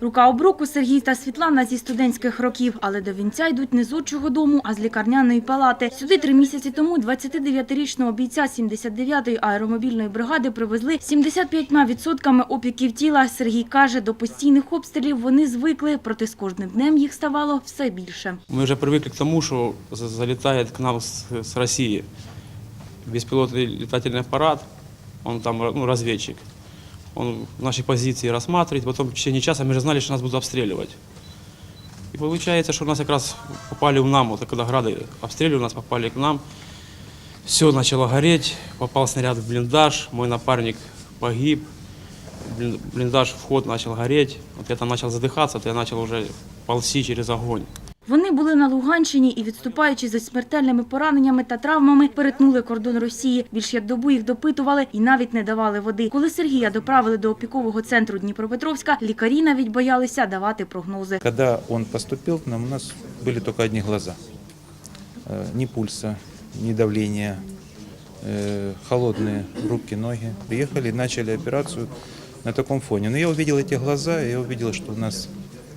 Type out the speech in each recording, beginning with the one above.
Рука об руку Сергій та Світлана зі студентських років, але до вінця йдуть не з отчого дому, а з лікарняної палати. Сюди три місяці тому 29-річного бійця 79-ї аеромобільної бригади привезли 75% опіків тіла. Сергій каже, до постійних обстрілів вони звикли, проте з кожним днем їх ставало все більше. Мы уже привыкли к тому, что за- залетает к нам с, с России беспилотный летательный аппарат, он там ну, разведчик. Он наши позиции рассматривает, потом в течение часа мы же знали, что нас будут обстреливать. И получается, что у нас как раз попали в нам, вот когда грады обстреливали, у нас попали к нам. Все начало гореть, попал снаряд в блиндаж, мой напарник погиб, блин- блиндаж, вход начал гореть. Вот я там начал задыхаться, то я начал уже ползти через огонь. Вони були на Луганщині і, відступаючи за смертельними пораненнями та травмами, перетнули кордон Росії. Більш як добу їх допитували і навіть не давали води. Коли Сергія доправили до опікового центру Дніпропетровська, лікарі навіть боялися давати прогнози. Когда он поступил к нам, у нас были только одни глаза. Э, Ни пульса, ни давления, э, холодные руки, ноги. Приехали и начали операцию на таком фоне. Но я увидел эти глаза, и я увидел, что у нас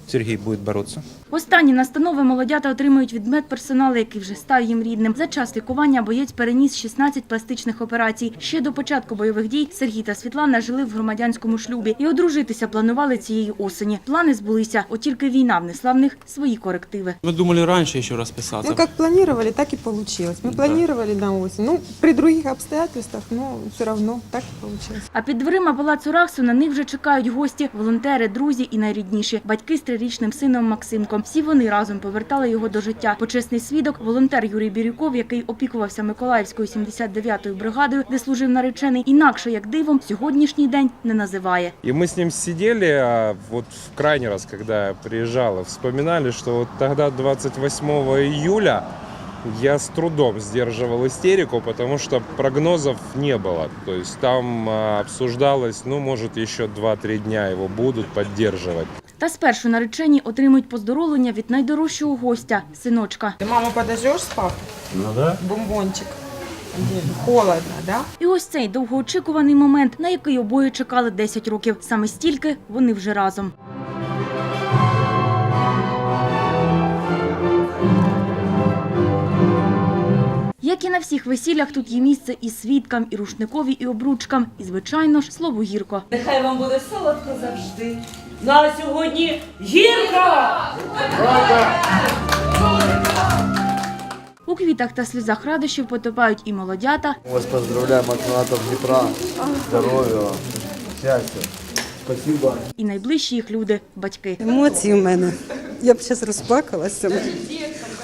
Сергей будет бороться. Останні настанови молодята отримують від медперсоналу, який вже став їм рідним. За час лікування боєць переніс 16 пластичних операцій. Ще до початку бойових дій Сергій та Світлана жили в громадянському шлюбі і одружитися планували цієї осені. Плани збулися, от тільки війна внесла в них свої корективи. Мы думали раньше еще расписаться. Ну, как планировали, так и получилось. Мы Да. планировали на осень. Ну, при других обстоятельствах, но все равно так и получилось. А під дверима палацу Рахсу на них вже чекають гості, волонтери, друзі і найрідніші – батьки з трирічним сином Максимком. Всі вони разом повертали його до життя. Почесний свідок – волонтер Юрій Бірюков, який опікувався Миколаївською 79-ю бригадою, де служив наречений, інакше як дивом сьогоднішній день не називає. И мы с ним сидели, а вот в крайний раз, я приезжал, вспоминали, что вот тогда, 28 июля, я с трудом сдерживал истерику, потому что прогнозов не было. То есть там обсуждалось, ну, может, еще 2-3 дня его будут поддерживать. Та спершу наречені отримують поздоровлення від найдорожчого гостя – синочка. Ты маму подождешь с папой? Ну да. Бомбончик. Холодно, да? І ось цей довгоочікуваний момент, на який обоє чекали 10 років. Саме стільки вони вже разом. Як і на всіх весіллях, тут є місце і свідкам, і рушникові, і обручкам, і, звичайно ж, слово гірко. Нехай вам буде солодко завжди. Ну а сьогодні гірка! У квітах та сльозах радощів потопають і молодята, Ми вас поздравляємо от фанатов Дніпра. Здоров'я, щастя. Спасибо. і найближчі їх люди – батьки. Емоції в мене. Я б зараз розплакалася.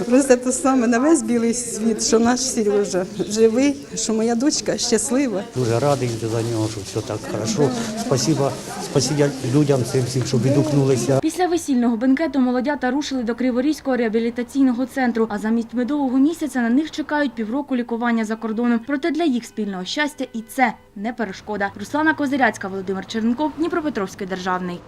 Просто те саме на весь білий світ, що наш Сережа живий, що моя дочка щаслива. Дуже радий за нього, що все так хорошо. Спасибо, спасибо людям цим всім, що відгукнулися. Після весільного бенкету молодята рушили до Криворізького реабілітаційного центру, а замість медового місяця на них чекають півроку лікування за кордоном. Проте для їх спільного щастя і це не перешкода. Руслана Козиряцька, Володимир Черенков, Дніпропетровський державний.